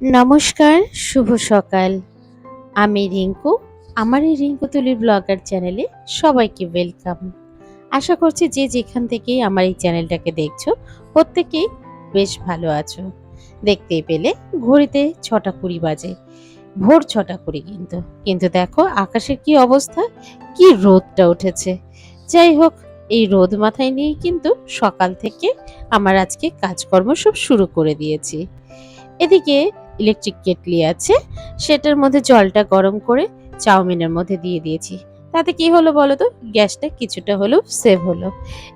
নমস্কার, শুভ সকাল। আমি রিঙ্কু, আমার এই রিঙ্কু তুলি ব্লগার চ্যানেলে সবাইকে ওয়েলকাম। আশা করছি যে যেখান থেকেই আমার এই চ্যানেলটাকে দেখছ, প্রত্যেকেই বেশ ভালো আছো। দেখতেই পেলে ঘড়িতে ছটা কুড়ি বাজে, ভোর ছটা কুড়ি কিন্তু। কিন্তু দেখো আকাশের কি অবস্থা, কি রোদটা উঠেছে। যাই হোক, এই রোদ মাথায় নিয়ে কিন্তু সকাল থেকে আমার আজকে কাজকর্ম সব শুরু করে দিয়েছি। এদিকে ইলেকট্রিক কেটলি আছে। সেটার মধ্যে জলটা গরম করে চাউমিনের মধ্যে দিয়ে দিয়েছি। তাতে কি হলো বলো তো? গ্যাসটা কিছুটা হলেও সেভ হলো।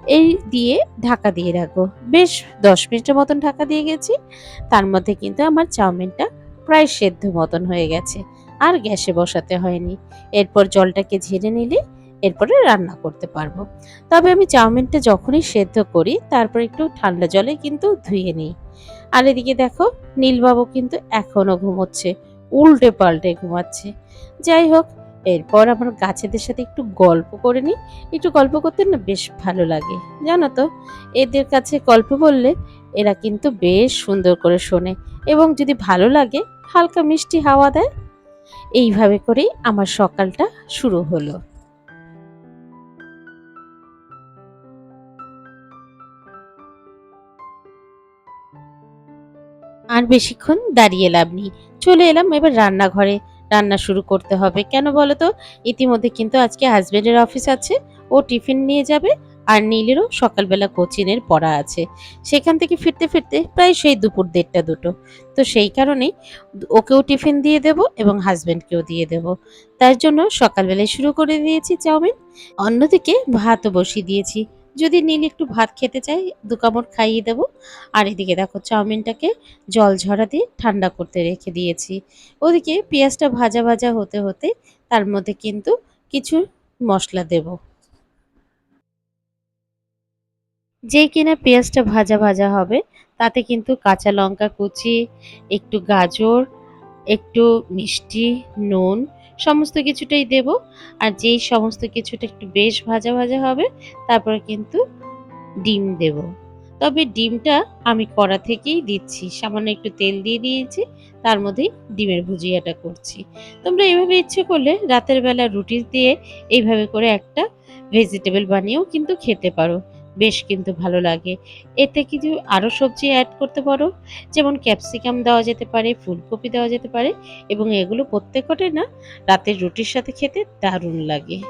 এই দিয়ে ঢাকা দিয়ে রাখব। বেশ দশ মিনিটের মতন ঢাকা দিয়ে গেছি। তার মধ্যে কিন্তু আমার চাউমিনটা প্রায় সেদ্ধ মতন হয়ে গেছে। আর গ্যাসে বসাতে হয়নি। এরপর জলটাকে ঝেড়ে নিলে এরপরে রান্না করতে পারব। তবে আমি চাউমিনটা যখনই সেদ্ধ করি, তারপর একটু ঠান্ডা জলে কিন্তু ধুয়ে নিই। আর এদিকে দেখো, নীলবাবু কিন্তু এখনও ঘুমোচ্ছে, উল্টে পাল্টে ঘুমাচ্ছে। যাই হোক, এরপর আমার গাছেদের সাথে একটু গল্প করে নিই। একটু গল্প করতে না বেশ ভালো লাগে, জানো তো? এদের কাছে গল্প বললে এরা কিন্তু বেশ সুন্দর করে শোনে এবং যদি ভালো লাগে, হালকা মিষ্টি হাওয়া দেয়। এইভাবে করেই আমার সকালটা শুরু হলো। আর বেশিক্ষণ দাঁড়িয়ে লাভ নেই। চলে এলাম এবার রান্নাঘরে। রান্না শুরু করতে হবে। কেন বলো তো? ইতিমধ্যে কিন্তু আজকে হাজব্যান্ডের অফিস আছে। ও টিফিন নিয়ে যাবে আর নীলেরও সকালবেলা কোচিংয়ের পড়া আছে। সেখান থেকে ফিরতে ফিরতে প্রায় সেই দুপুর দেড়টা দুটো। তো সেই কারণেই ওকেও টিফিন দিয়ে দেব এবং হাজব্যান্ডকেও দিয়ে দেব। তার জন্য সকালবেলায় শুরু করে দিয়েছি চাউমিন। অন্যদিকে ভাতও বসিয়ে দিয়েছি। যদি নীল একটু ভাত খেতে চাই, দু কামড় খাইয়ে দেবো। আর এদিকে দেখো, চাউমিনটাকে জল ঝরা দিয়ে ঠান্ডা করতে রেখে দিয়েছি। ওদিকে পেঁয়াজটা ভাজা ভাজা হতে হতে তার মধ্যে কিন্তু কিছু মশলা দেব। যেই কিনা পেঁয়াজটা ভাজা ভাজা হবে, তাতে কিন্তু কাঁচা লঙ্কা কুচি, একটু গাজর, একটু মিষ্টি, নুন সমস্ত কিছুটাই দেব। আর যেই সমস্ত কিছুটা একটু বেশ ভাজা ভাজা হবে, তারপরে কিন্তু ডিম দেব। তবে ডিমটা আমি কড়া থেকেই দিচ্ছি। সামান্য একটু তেল দিয়ে দিয়েছি, তার মধ্যেই ডিমের ভুজিয়াটা করছি। তোমরা এভাবে ইচ্ছে করলে রাতের বেলা রুটি দিয়ে এইভাবে করে একটা ভেজিটেবল বানিয়েও কিন্তু খেতে পারো। বেশ কিন্তু ভালো লাগে। এতে কিছু আরও সবজি অ্যাড করতে পারো? যেমন ক্যাপসিকাম দেওয়া যেতে পারে, ফুলকপি দেওয়া যেতে পারে এবং এগুলো প্রত্যেকটাই না রাতের রুটির সাথে খেতে দারুণ লাগে।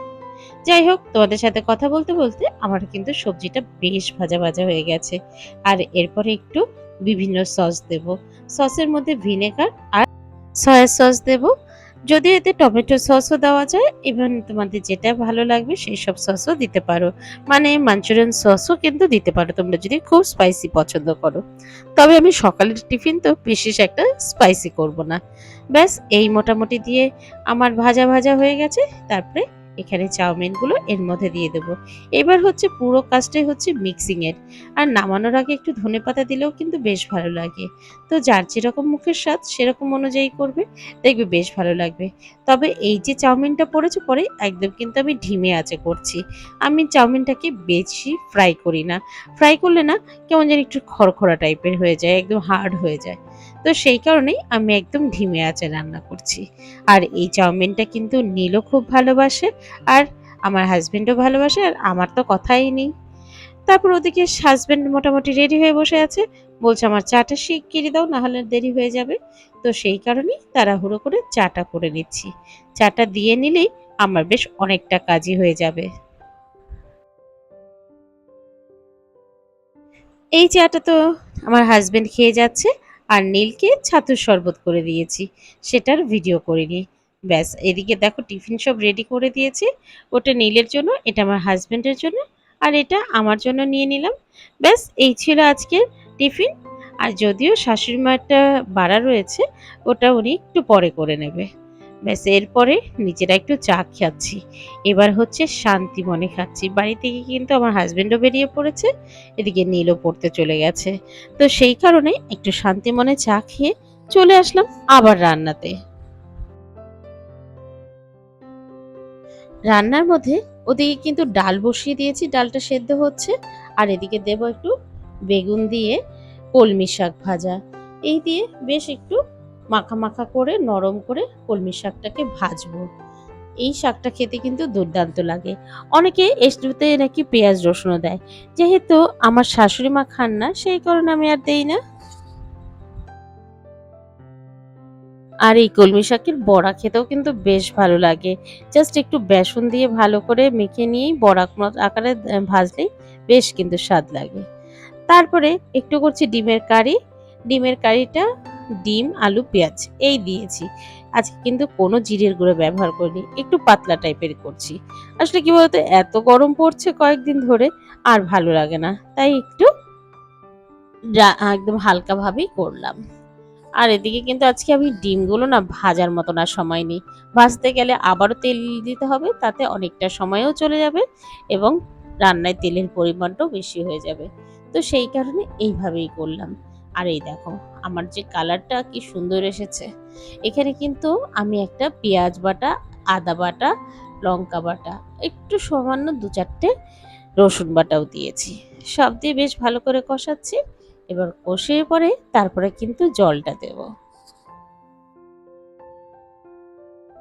যাই হোক, তোমাদের সাথে কথা বলতে বলতে আমার কিন্তু সবজিটা বেশ ভাজা ভাজা হয়ে গেছে। আর এরপরে একটু বিভিন্ন সস দেব। সসের মধ্যে ভিনেগার আর সয়া সস দেব। যদি এতে টমেটো সসও দেওয়া যায় ইভেন তোমাদের যেটা ভালো লাগবে সেই সব সসও দিতে পারো। মানে মাঞ্চুরিয়ান সসও কিন্তু দিতে পারো, তোমরা যদি খুব স্পাইসি পছন্দ করো। তবে আমি সকালের টিফিন তো বিশেষ একটা স্পাইসি করব না। ব্যাস, এই মোটামুটি দিয়ে আমার ভাজা ভাজা হয়ে গেছে, তারপরে এখানে চাউমিনগুলো এর মধ্যে দিয়ে দেব। এবার হচ্ছে পুরো কাজটাই হচ্ছে মিক্সিংয়ের আর নামানোর আগে একটু ধনে পাতা দিলেও কিন্তু বেশ ভালো লাগে। তো যার যেরকম মুখের স্বাদ, সেরকম অনুযায়ী করবে, দেখবে বেশ ভালো লাগবে। তবে এই যে চাউমিনটা পড়েছে পরে একদম কিন্তু আমি ঢিমে আছে করছি। আমি চাউমিনটাকে বেশি ফ্রাই করি না। ফ্রাই করলে না কেমন যেন একটু খড়খড়া টাইপের হয়ে যায়, একদম হার্ড হয়ে যায়। তো সেই কারণেই আমি একদম ঢিমে আছে রান্না করছি। আর এই চাউমিনটা কিন্তু নীলও খুব ভালোবাসে আর আমার হাজব্যান্ডও ভালোবাসে আর আমার তো কথাই নেই। তারপর ওদিকে হাজব্যান্ড মোটামুটি রেডি হয়ে বসে আছে। বলছে, আমার চাটা শিখ শিগগিরি দাও, নাহলে দেরি হয়ে যাবে। তো সেই কারণেই তাড়াহুড়ো করে চাটা করে নিচ্ছি। চাটা দিয়ে নিলেই আমার বেশ অনেকটা কাজই হয়ে যাবে। এই চাটা তো আমার হাজব্যান্ড খেয়ে যাচ্ছে। আর নীলকে ছাতুর শরবত করে দিয়েছি। সেটার ভিডিও করিনি। ব্যাস, এদিকে দেখো টিফিন সব রেডি করে দিয়েছি। ওটা নীলের জন্য, এটা আমার হাজব্যান্ডের জন্য, আর এটা আমার জন্য নিয়ে নিলাম। ব্যাস, এই ছিল আজকের টিফিন। আর যদিও শাশুড়ি মাটা বাড়া রয়েছে, ওটা উনি একটু পরে করে নেবে। ব্যাস, এরপরে নিজেরা একটু চা খাচ্ছি। এবার হচ্ছে শান্তি মনে খাচ্ছি। বাড়ি থেকে কিন্তু আমার হাজবেন্ডও বেরিয়ে পড়েছে, এদিকে নীলও পড়তে চলে গেছে। তো সেই কারণে একটু শান্তি মনে চা খেয়ে চলে আসলাম আবার রান্নাতে। রান্নার মধ্যে ওদিকে কিন্তু ডাল বসিয়ে দিয়েছি, ডালটা সেদ্ধ হচ্ছে। আর এদিকে দেব একটু বেগুন দিয়ে কলমি শাক ভাজা। এই দিয়ে বেশ একটু মাখা মাখা করে, নরম করে কলমি শাকটাকে ভাজবো। এই শাকটা খেতে কিন্তু দুর্দান্ত লাগে। অনেকে এসবুতে নাকি পেঁয়াজ রসুনও দেয়। যেহেতু আমার শাশুড়ি মা খান না, সেই কারণে আমি আর দেই না। আর এই কলমি শাকের বড়া খেতেও কিন্তু বেশ ভালো লাগে। জাস্ট একটু বেসন দিয়ে ভালো করে মেখে নিয়েই বড়া আকারে ভাজলেই বেশ কিন্তু স্বাদ লাগে। তারপরে একটু করছি ডিমের কারি। ডিমের কারিটা ডিম, আলু, পেঁয়াজ, এই দিয়েছি। আজকে কিন্তু কোনো জিরের গুঁড়ো ব্যবহার করিনি, একটু পাতলা টাইপের করছি। আসলে কি বলতো, এত গরম পড়ছে কয়েকদিন ধরে, আর ভালো লাগে না। তাই একটু একদম হালকাভাবেই করলাম। আর এদিকে কিন্তু আজকে আমি ডিমগুলো না ভাজার মতন আর সময় নেই। ভাজতে গেলে আবারও তেল দিতে হবে, তাতে অনেকটা সময়ও চলে যাবে এবং রান্নায় তেলের পরিমাণটাও বেশি হয়ে যাবে। তো সেই কারণে এইভাবেই করলাম। আর এই দেখো, আমার যে কালারটা কি সুন্দর এসেছে। এখানে কিন্তু আমি একটা পেঁয়াজ বাটা, আদা বাটা, লঙ্কা বাটা, একটু সামান্য দু চারটে রসুন বাটাও দিয়েছি। সব দিয়ে বেশ ভালো করে কষাচ্ছি। এবার কষিয়ে পরে তারপরে কিন্তু জলটা দেব।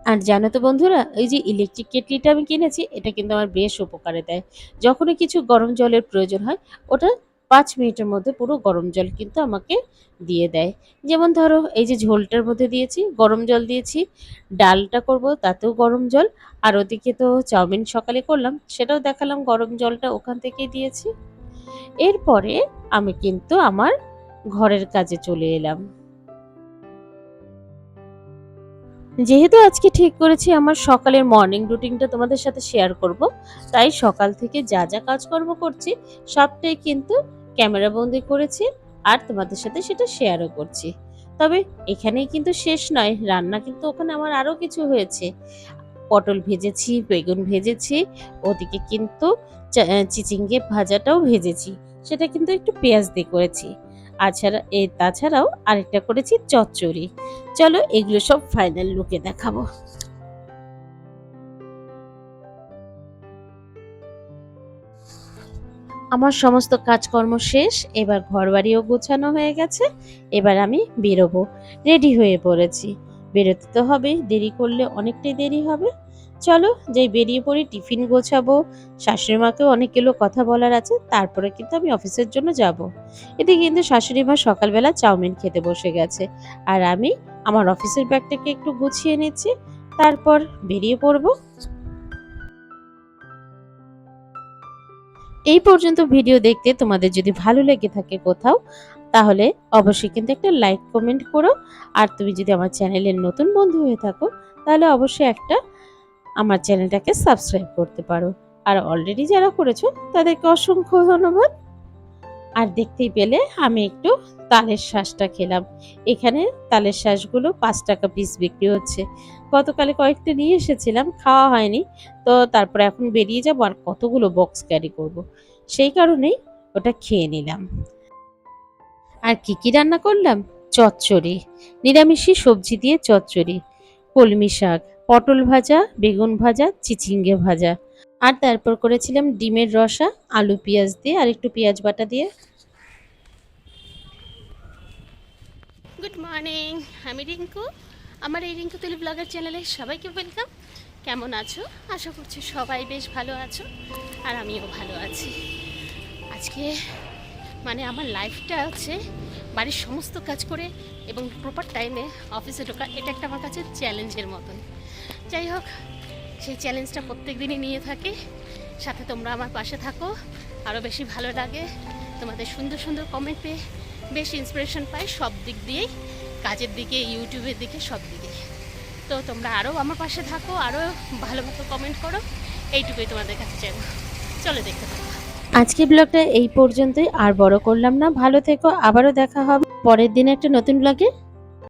আর জানো তো বন্ধুরা, এই যে ইলেকট্রিক কেটলিটা আমি কিনেছি, এটা কিন্তু আমার বেশ উপকারে দেয়। যখনই কিছু গরম জলের প্রয়োজন হয়, ওটা পাঁচ মিনিটের মধ্যে পুরো গরম জল কিন্তু আমাকে দিয়ে দেয়। যেমন ধরো, এই যে ঝোলটার মধ্যে দিয়েছি, গরম জল দিয়েছি, ডালটা করব, তাতেও গরম জল, আর ওদিকে তো চাউমিন সকালে করলাম, সেটাও দেখালাম, গরম জলটা ওখান থেকেই দিয়েছি। এরপরে আমি কিন্তু আমার ঘরের কাজে চলে এলাম। যেহেতু আজকে ঠিক করেছি, আমার সকালের মর্নিং রুটিনটা তোমাদের সাথে শেয়ার করব, তাই সকাল থেকে যা যা কাজকর্ম করছি, সবটাই কিন্তু ক্যামেরা বন্দি করেছি আর তোমাদের সাথে সেটা শেয়ারও করছি। তবে এখানেই কিন্তু শেষ নয়, রান্না কিন্তু ওখানে আমার আরও কিছু হয়েছে। পটল ভেজেছি, বেগুন ভেজেছি, ওদিকে কিন্তু চিচিঙ্গে ভাজাটাও ভেজেছি। সেটা কিন্তু একটু পেঁয়াজ দিয়ে করেছি। আছাড়া, এ, তাছাড়াও আরেকটা করেছি চচ্চড়ি। চলো এগুলো সব ফাইনাল লুকে দেখাবো। আমার সমস্ত কাজকর্ম শেষ, এবার ঘর বাড়িও গোছানো হয়ে গেছে, এবার আমি বেরোবো। রেডি হয়ে পড়েছি। বেরোতে তো হবে, দেরি করলে অনেকটাই দেরি হবে। চলো, যাই বেরিয়ে পড়ি, টিফিন গোছাবো। শাশুড়ি মাকেও অনেকগুলো কথা বলার আছে, তারপরে কিন্তু আমি অফিসের জন্য যাব। এতে কিন্তু শাশুড়ি মা সকালবেলা চাউমিন খেতে বসে গেছে। আর আমি আমার অফিসের ব্যাগটাকে একটু গুছিয়ে নিচ্ছি, তারপর বেরিয়ে পড়ব। এই পর্যন্ত ভিডিও দেখতে তোমাদের যদি ভালো লেগে থাকে কোথাও, তাহলে অবশ্যই কিন্তু একটা লাইক কমেন্ট করো। আর তুমি যদি আমার চ্যানেলের নতুন বন্ধু হয়ে থাকো, তাহলে অবশ্যই একটা আমার চ্যানেলটাকে সাবস্ক্রাইব করতে পারো। আর অলরেডি যারা করেছ, তাদেরকে অসংখ্য ধন্যবাদ। আর দেখতেই পেলে আমি একটু তালের শ্বাসটা খেলাম। এখানে তালের শ্বাসগুলো পাঁচ টাকা পিস বিক্রি হচ্ছে। গতকালে কয়েকটা নিয়ে এসেছিলাম, খাওয়া হয়নি। তো তারপরে এখন বেরিয়ে যাব আর কতগুলো বক্স ক্যারি করব। সেই কারণেই ওটা খেয়ে নিলাম। আর কি কি রান্না করলাম? চচ্চড়ি নিরামিষি সবজি দিয়ে চচ্চড়ি, কলমি শাক, পটল ভাজা, বেগুন ভাজা, চিচিঙ্গে ভাজা। আর তারপর করেছিলাম ডিমের রসা, আলু পেঁয়াজ দিয়ে আর একটু পেঁয়াজ বাটা দিয়ে। গুড মর্নিং আমি রিঙ্কু। আমার এই রিঙ্কু তুলি ব্লগার চ্যানেলে সবাইকে ওয়েলকাম কেমন আছো? আশা করছি সবাই বেশ ভালো আছো আর আমিও ভালো আছি। আজকে মানে আমার লাইফটা হচ্ছে বাড়ির সমস্ত কাজ করে এবং প্রপার টাইমে অফিসে ঢোকা, এটা একটা আমার কাছে চ্যালেঞ্জের মতন। যাই হোক সেই চ্যালেঞ্জটা প্রত্যেক দিনই নিয়ে থাকি। সাথে তোমরা আমার পাশে থাকো। আরও বেশি ভালো লাগে। তোমাদের সুন্দর সুন্দর কমেন্ট পেয়ে বেশ ইন্সপিরেশন পাই সব দিক দিয়েই। কাজের দিকে ইউটিউবের দিকে, সব দিকে। তো তোমরা আরও আমার পাশে থাকো আরও ভালো মতো কমেন্ট করো। এইটুকুই তোমাদের কাছে চাইব। চলো দেখতে থাকো। আজকে ব্লগটা এই পর্যন্তই। আর বড় করলাম না। ভালো থেকো। আবারও দেখা হবে। পরের দিন একটা নতুন ব্লগে